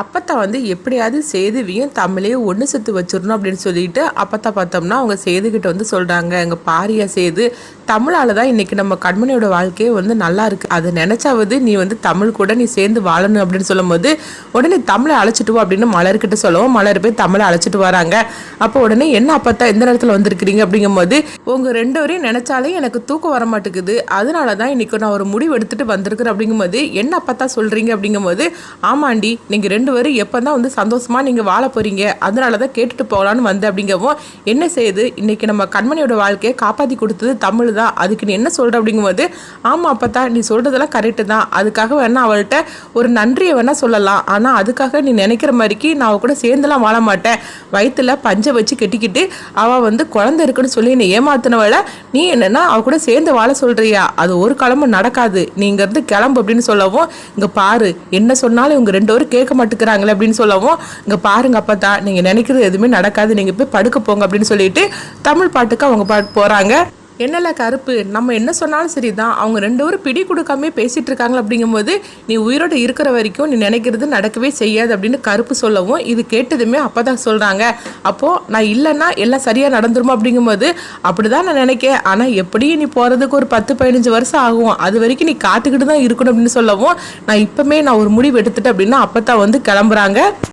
அப்பத்தா வந்து எப்படியாவது சேதுவையும் தமிழையும் ஒன்று சேர்த்து வச்சிடணும் அப்படின்னு சொல்லிட்டு அப்பத்தா பார்த்தோம்னா அவங்க சேதுக்கிட்ட வந்து சொல்கிறாங்க எங்கள் பாரியா சேது தமிழால் தான் இன்றைக்கி நம்ம கண்மணியோட வாழ்க்கையே வந்து நல்லா இருக்குது அதை நினச்சாவது நீ வந்து தமிழ் கூட நீ சேர்ந்து வாழணும் அப்படின்னு சொல்லும்போது உடனே தமிழை அழைச்சிட்டு வா அப்படின்னு மலர்கிட்ட சொல்லவும் மலர் போய் தமிழை அழைச்சிட்டு வராங்க. அப்போ உடனே என்ன அப்பத்தா எந்த நேரத்தில் வந்திருக்கிறீங்க? அப்படிங்கும்போது உங்கள் ரெண்டு வரையும் நினச்சாலே எனக்கு தூக்கம் வர மாட்டேங்குது. அதனால தான் இன்றைக்கி நான் ஒரு முடிவு எடுத்துகிட்டு வந்திருக்கிறேன். அப்படிங்கும்போது என்ன அப்பத்தா சொல்கிறீங்க அப்படிங்கும்போது ஆமாண்டி நீங்கள் ரெண்டு பேரும் எப்போ தான் வந்து சந்தோஷமாக நீங்கள் வாழ போகிறீங்க அதனால தான் கேட்டுட்டு போகலான்னு வந்து அப்படிங்கவும் என்ன செய்யுது இன்றைக்கி நம்ம கண்மணியோட வாழ்க்கையை காப்பாற்றி கொடுத்தது தமிழ் தான் அதுக்கு நீ என்ன சொல்கிற அப்படிங்கும்போது ஆமாம் அப்பத்தா நீ சொல்கிறதெல்லாம் கரெக்டு தான். அதுக்காக வேணால் அவள்கிட்ட ஒரு நன்றியை வேணால் சொல்லலாம். ஆனால் அதுக்காக நீ நினைக்கிற மாதிரிக்கு நான் அவள் கூட சேர்ந்துலாம் வாழ மாட்டேன். வயிற்றில் பஞ்சை வச்சு கெட்டிக்கிட்டு அவள் வந்து குழந்தை இருக்குன்னு சொல்லி என்னை ஏமாத்தினவள நீ என்னென்னா அவள் கூட சேர்ந்து வாழ சொல்கிறியா அது ஒரு காலமும் நடக்காது. நீ இங்கேருந்து கிளம்பு அப்படின்னு சொல்லவும் இங்கே பாரு என்ன சொன்னாலும் இவங்க ரெண்டு பேரும் கேட்க மாட்டேன் பார்த்துக்கிறாங்களே அப்படின்னு சொல்லவும் இங்கே பாருங்க அப்பத்தா நீங்கள் நினைக்கிறது எதுவுமே நடக்காது நீங்கள் போய் படுக்க போங்க அப்படின்னு சொல்லிட்டு தமிழ் பாட்டுக்கு அவங்க பாட்டு போகிறாங்க என்னல கருப்பு? நம்ம என்ன சொன்னாலும் சரி தான் அவங்க ரெண்டு பேரும் பிடி கொடுக்காமே பேசிகிட்டு இருக்காங்க அப்படிங்கும்போது நீ உயிரோடு இருக்கிற வரைக்கும் நீ நினைக்கிறது நடக்கவே செய்யாது அப்படின்னு கருப்பு சொல்லவும் இது கேட்டதுமே அப்போ தான் சொல்கிறாங்க அப்போது நான் இல்லைன்னா எல்லாம் சரியாக நடந்துருமா அப்படிங்கும்போது அப்படிதான் நான் நினைக்கேன். ஆனால் எப்படியும் நீ போகிறதுக்கு ஒரு பத்து பதினஞ்சு வருஷம் ஆகும். அது வரைக்கும் நீ காத்துக்கிட்டு தான் இருக்கணும் அப்படின்னு சொல்லவும் நான் இப்பவுமே நான் ஒரு முடிவு எடுத்துட்டேன் அப்படின்னா அப்போ தான் வந்து கிளம்புறாங்க.